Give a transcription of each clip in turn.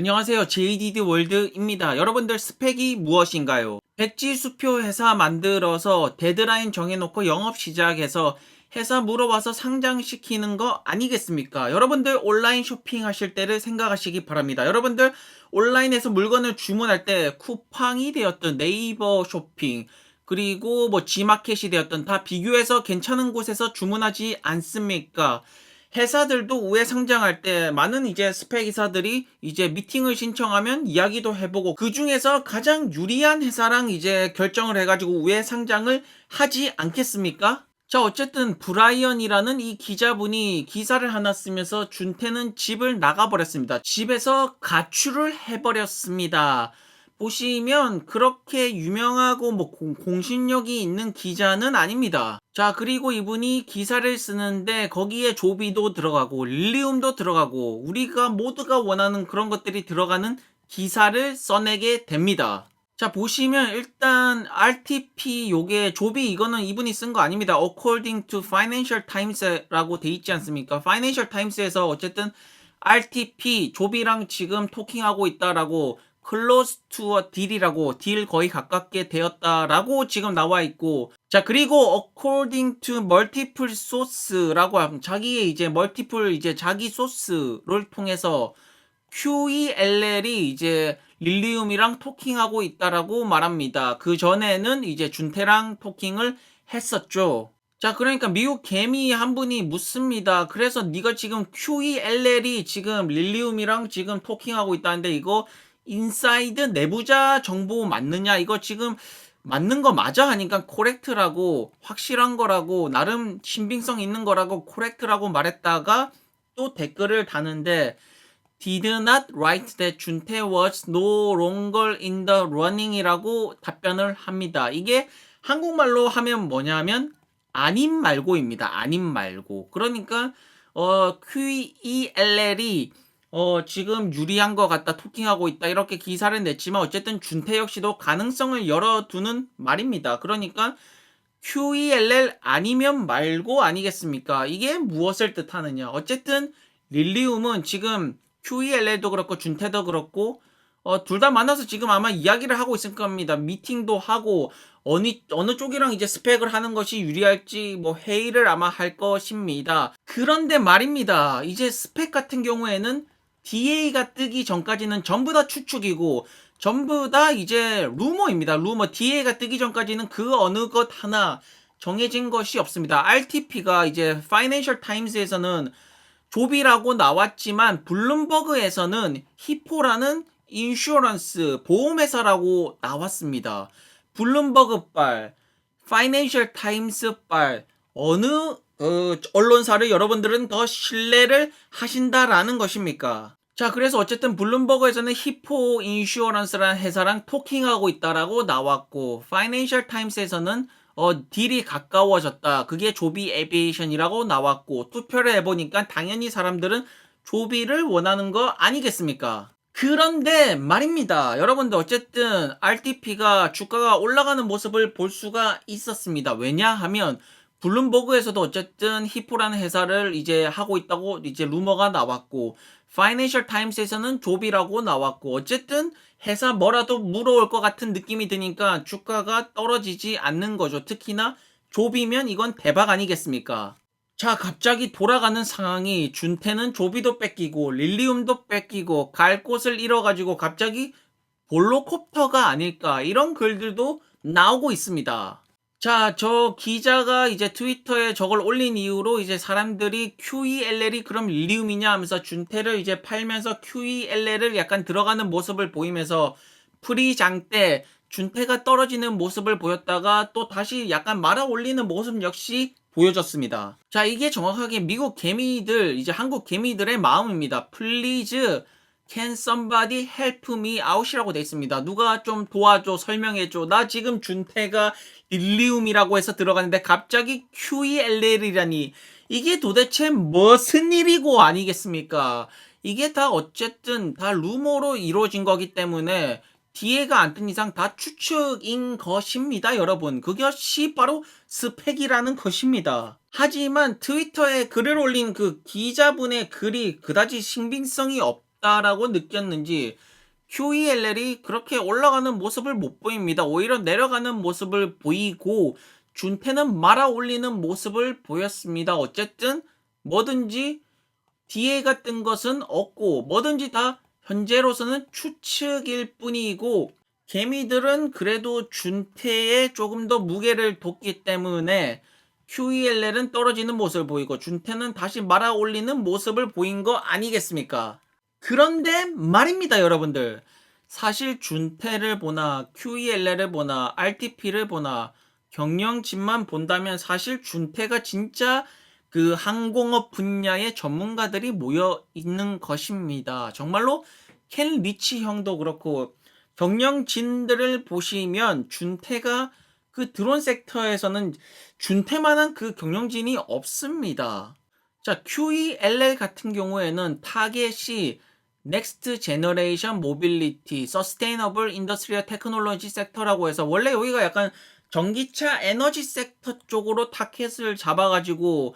안녕하세요. JDD 월드입니다. 여러분들 스펙이 무엇인가요? 백지 수표 회사 만들어서 데드라인 정해놓고 영업 시작해서 회사 물어봐서 상장시키는 거 아니겠습니까? 여러분들 온라인 쇼핑 하실 때를 생각하시기 바랍니다. 여러분들 온라인에서 물건을 주문할 때 쿠팡이 되었던 네이버 쇼핑 그리고 뭐 지마켓이 되었던 다 비교해서 괜찮은 곳에서 주문하지 않습니까? 회사들도 우회 상장할 때 많은 이제 스펙 이사들이 이제 미팅을 신청하면 이야기도 해보고 그 중에서 가장 유리한 회사랑 이제 결정을 해가지고 우회 상장을 하지 않겠습니까? 자 어쨌든 브라이언이라는 이 기자분이 기사를 하나 쓰면서 준태는 집을 나가버렸습니다. 집에서 가출을 해버렸습니다. 보시면 그렇게 유명하고 뭐 공- 공신력이 있는 기자는 아닙니다. 자, 그리고 이분이 기사를 쓰는데 거기에 조비도 들어가고 릴리움도 들어가고 우리가 모두가 원하는 그런 것들이 들어가는 기사를 써내게 됩니다. 자, 보시면 일단 RTP 요게 조비 이거는 이분이 쓴 거 아닙니다. According to Financial Times라고 돼 있지 않습니까? Financial Times에서 어쨌든 RTP 조비랑 지금 토킹하고 있다라고 close to a deal이라고 딜 거의 가깝게 되었다라고 지금 나와 있고 자 그리고 according to multiple source라고 하면 자기의 이제 multiple 이제 자기 소스를 통해서 QELL이 이제 릴리움이랑 토킹하고 있다라고 말합니다. 그 전에는 이제 준태랑 토킹을 했었죠. 자, 그러니까 미국 개미 한 분이 묻습니다. 그래서 네가 지금 QELL이 지금 릴리움이랑 지금 토킹하고 있다는데 이거 인사이드 내부자 정보 맞느냐? 이거 지금 맞는 거 맞아? 하니까 코렉트라고 확실한 거라고 나름 신빙성 있는 거라고 코렉트라고 말했다가 또 댓글을 다는데 did not write that 준태 was no longer in the running이라고 답변을 합니다. 이게 한국말로 하면 뭐냐면 아님 말고입니다. 아님 말고. 그러니까 어 QELL이 어 지금 유리한 것 같다 토킹하고 있다 이렇게 기사를 냈지만 어쨌든 준태 역시도 가능성을 열어두는 말입니다. 그러니까 QELL 아니면 말고 아니겠습니까? 이게 무엇을 뜻하느냐? 어쨌든 릴리움은 지금 QELL도 그렇고 준태도 그렇고 어, 둘 다 만나서 지금 아마 이야기를 하고 있을 겁니다. 미팅도 하고 어느 어느 쪽이랑 이제 스펙을 하는 것이 유리할지 뭐 회의를 아마 할 것입니다. 그런데 말입니다. 이제 스펙 같은 경우에는 DA가 뜨기 전까지는 전부 다 추측이고 전부 다 이제 루머입니다. 루머 DA가 뜨기 전까지는 그 어느 것 하나 정해진 것이 없습니다. RTP가 이제 파이낸셜 타임스에서는 조비라고 나왔지만 블룸버그에서는 히포라는 인슈런스 보험회사라고 나왔습니다. 블룸버그빨, 파이낸셜 타임스빨 어느 어, 언론사를 여러분들은 더 신뢰를 하신다라는 것입니까? 자, 그래서 어쨌든 블룸버그에서는 히포 인슈어런스라는 회사랑 토킹하고 있다라고 나왔고, 파이낸셜 타임스에서는 어, 딜이 가까워졌다. 그게 조비 에비에이션이라고 나왔고, 투표를 해보니까 당연히 사람들은 조비를 원하는 거 아니겠습니까? 그런데 말입니다. 여러분들 어쨌든 RTP가 주가가 올라가는 모습을 볼 수가 있었습니다. 왜냐하면 블룸버그에서도 어쨌든 히포라는 회사를 이제 하고 있다고 이제 루머가 나왔고 파이낸셜 타임스에서는 조비라고 나왔고 어쨌든 회사 뭐라도 물어올 것 같은 느낌이 드니까 주가가 떨어지지 않는 거죠. 특히나 조비면 이건 대박 아니겠습니까? 자, 갑자기 돌아가는 상황이 준태는 조비도 뺏기고 릴리움도 뺏기고 갈 곳을 잃어가지고 갑자기 볼로콥터가 아닐까 이런 글들도 나오고 있습니다. 자, 저 기자가 이제 트위터에 저걸 올린 이후로 이제 사람들이 QELL이 그럼 릴리움이냐 하면서 준태를 이제 팔면서 QELL을 약간 들어가는 모습을 보이면서 프리장 때 준태가 떨어지는 모습을 보였다가 또 다시 약간 말아 올리는 모습 역시 보여줬습니다. 자, 이게 정확하게 미국 개미들, 이제 한국 개미들의 마음입니다. Please, can somebody help me out이라고 돼 있습니다. 누가 좀 도와줘, 설명해줘. 나 지금 준태가 릴리움이라고 해서 들어갔는데 갑자기 QELL이라니. 이게 도대체 무슨 일이고 아니겠습니까? 이게 다 어쨌든 다 루머로 이루어진 거기 때문에 뒤에가 안 뜬 이상 다 추측인 것입니다, 여러분. 그것이 바로 스펙이라는 것입니다. 하지만 트위터에 글을 올린 그 기자분의 글이 그다지 신빙성이 없 없다라고 느꼈는지 QELL이 그렇게 올라가는 모습을 못 보입니다. 오히려 내려가는 모습을 보이고 준태는 말아 올리는 모습을 보였습니다. 어쨌든 뭐든지 DA가 뜬 것은 없고 뭐든지 다 현재로서는 추측일 뿐이고 개미들은 그래도 준태에 조금 더 무게를 뒀기 때문에 QELL은 떨어지는 모습을 보이고 준태는 다시 말아 올리는 모습을 보인 거 아니겠습니까? 그런데 말입니다, 여러분들. 사실 준태를 보나 QELL을 보나 RTP를 보나 경영진만 본다면 사실 준태가 진짜 그 항공업 분야의 전문가들이 모여 있는 것입니다. 정말로 켄 리치 형도 그렇고 경영진들을 보시면 준태가 그 드론 섹터에서는 준태만한 그 경영진이 없습니다. 자, QELL 같은 경우에는 타겟이 넥스트 제너레이션 모빌리티 서스테이너블 인더스트리얼 테크놀로지 섹터라고 해서 원래 여기가 약간 전기차 에너지 섹터 쪽으로 타켓을 잡아가지고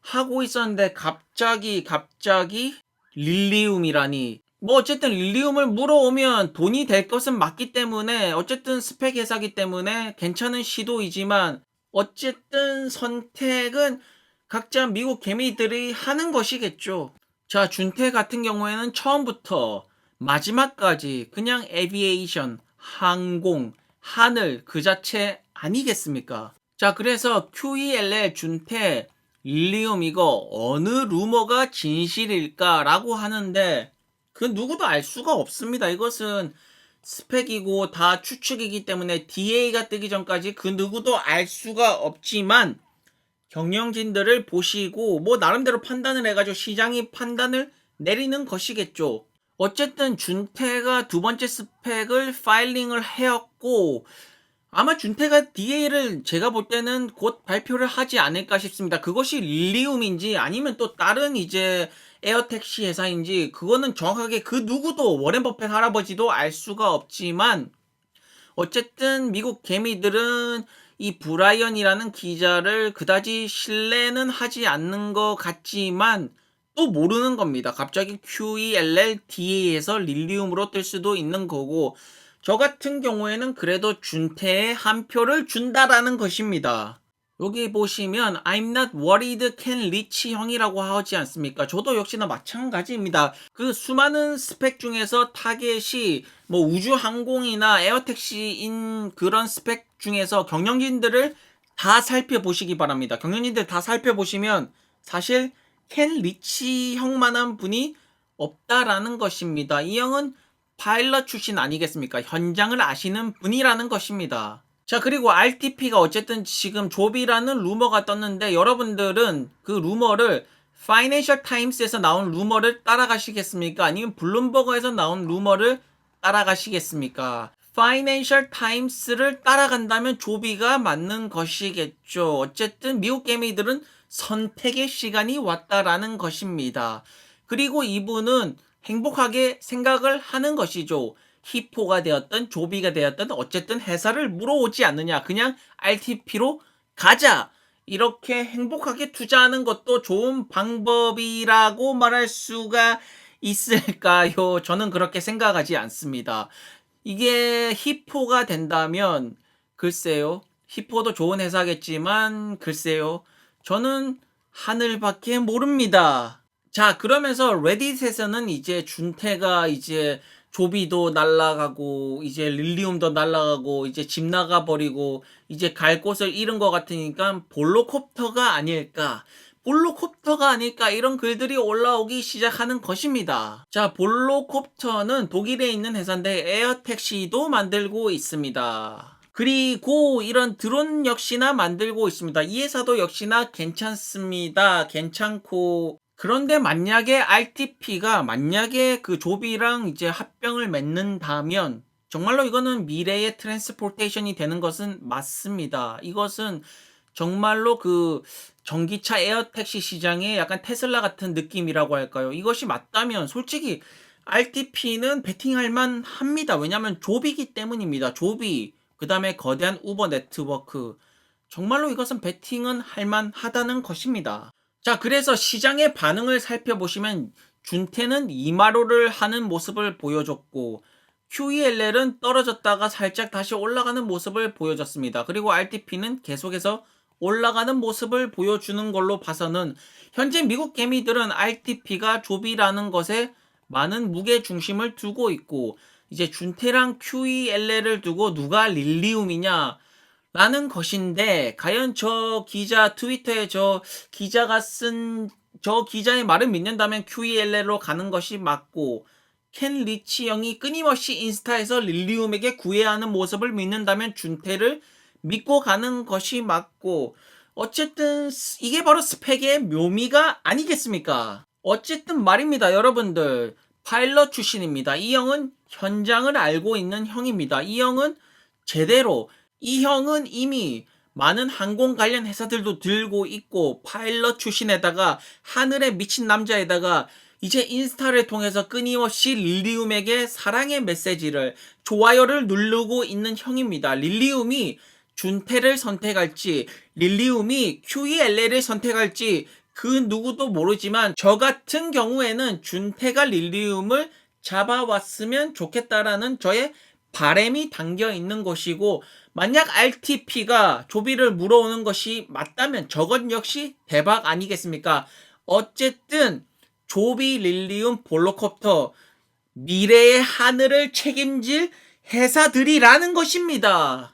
하고 있었는데 갑자기 갑자기 릴리움이라니 뭐 어쨌든 릴리움을 물어오면 돈이 될 것은 맞기 때문에 어쨌든 스펙 회사기 때문에 괜찮은 시도이지만 어쨌든 선택은 각자 미국 개미들이 하는 것이겠죠. 자, 준태 같은 경우에는 처음부터 마지막까지 그냥 에비에이션, 항공, 하늘 그 자체 아니겠습니까? 자, 그래서 QELL 준태 릴리움 이거 어느 루머가 진실일까라고 하는데 그 누구도 알 수가 없습니다. 이것은 스펙이고 다 추측이기 때문에 DA가 뜨기 전까지 그 누구도 알 수가 없지만 경영진들을 보시고 뭐 나름대로 판단을 해가지고 시장이 판단을 내리는 것이겠죠. 어쨌든 준태가 두 번째 스펙을 파일링을 해왔고 아마 준태가 DA를 제가 볼 때는 곧 발표를 하지 않을까 싶습니다. 그것이 릴리움인지 아니면 또 다른 이제 에어택시 회사인지 그거는 정확하게 그 누구도 워렌 버핏 할아버지도 알 수가 없지만 어쨌든 미국 개미들은 이 브라이언이라는 기자를 그다지 신뢰는 하지 않는 것 같지만 또 모르는 겁니다. 갑자기 QELL DA에서 릴리움으로 뜰 수도 있는 거고 저 같은 경우에는 그래도 준태에 한 표를 준다라는 것입니다. 여기 보시면 I'm not worried can reach 형이라고 하지 않습니까? 저도 역시나 마찬가지입니다. 그 수많은 스펙 중에서 타겟이 뭐 우주 항공이나 에어택시인 그런 스펙 중에서 경영진들을 다 살펴보시기 바랍니다. 경영진들 다 살펴보시면 사실 켄 리치 형만한 분이 없다라는 것입니다. 이 형은 파일럿 출신 아니겠습니까? 현장을 아시는 분이라는 것입니다. 자, 그리고 RTP가 어쨌든 지금 조비라는 루머가 떴는데 여러분들은 그 루머를 파이낸셜 타임스에서 나온 루머를 따라가시겠습니까? 아니면 블룸버거에서 나온 루머를 따라가시겠습니까? 파이낸셜 타임스를 따라간다면 조비가 맞는 것이겠죠. 어쨌든 미국 개미들은 선택의 시간이 왔다라는 것입니다. 그리고 이분은 행복하게 생각을 하는 것이죠. 히포가 되었든 조비가 되었든 어쨌든 회사를 물어오지 않느냐. 그냥 RTP로 가자. 이렇게 행복하게 투자하는 것도 좋은 방법이라고 말할 수가 있을까요? 저는 그렇게 생각하지 않습니다. 이게 히포가 된다면 글쎄요. 히포도 좋은 회사겠지만 글쎄요. 저는 하늘밖에 모릅니다. 자, 그러면서 레딧에서는 이제 준태가 이제 조비도 날라가고 이제 릴리움도 날라가고 이제 집 나가 버리고 이제 갈 곳을 잃은 것 같으니까 볼로콥터가 아닐까 볼로콥터가 아닐까 이런 글들이 올라오기 시작하는 것입니다. 자, 볼로콥터는 독일에 있는 회사인데 에어택시도 만들고 있습니다. 그리고 이런 드론 역시나 만들고 있습니다. 이 회사도 역시나 괜찮습니다. 괜찮고 그런데 만약에 RTP가 만약에 그 조비랑 이제 합병을 맺는다면 정말로 이거는 미래의 트랜스포테이션이 되는 것은 맞습니다. 이것은 정말로 그 전기차 에어택시 시장의 약간 테슬라 같은 느낌이라고 할까요? 이것이 맞다면 솔직히 RTP는 베팅할 만 합니다. 왜냐하면 조비기 때문입니다. 조비, 그 다음에 거대한 우버 네트워크. 정말로 이것은 베팅은 할 만하다는 것입니다. 자, 그래서 시장의 반응을 살펴보시면 준태는 이마로를 하는 모습을 보여줬고 QELL은 떨어졌다가 살짝 다시 올라가는 모습을 보여줬습니다. 그리고 RTP는 계속해서 올라가는 모습을 보여주는 걸로 봐서는 현재 미국 개미들은 RTP가 조비라는 것에 많은 무게 중심을 두고 있고 이제 준태랑 QELL을 두고 누가 릴리움이냐 라는 것인데 과연 저 기자 트위터에 저 기자가 쓴 저 기자의 말을 믿는다면 QELL로 가는 것이 맞고 켄 리치 형이 끊임없이 인스타에서 릴리움에게 구애하는 모습을 믿는다면 준태를 믿고 가는 것이 맞고 어쨌든 스- 이게 바로 스펙의 묘미가 아니겠습니까? 어쨌든 말입니다, 여러분들. 파일럿 출신입니다. 이 형은 현장을 알고 있는 형입니다. 이 형은 제대로 이 형은 이미 많은 항공 관련 회사들도 들고 있고 파일럿 출신에다가 하늘에 미친 남자에다가 이제 인스타를 통해서 끊임없이 릴리움에게 사랑의 메시지를 좋아요를 누르고 있는 형입니다. 릴리움이 준태를 선택할지 릴리움이 QELL을 선택할지 그 누구도 모르지만 저 같은 경우에는 준태가 릴리움을 잡아왔으면 좋겠다라는 저의 바램이 담겨 있는 것이고 만약 RTP가 조비를 물어오는 것이 맞다면 저건 역시 대박 아니겠습니까? 어쨌든 조비 릴리움 볼로콥터 미래의 하늘을 책임질 회사들이라는 것입니다.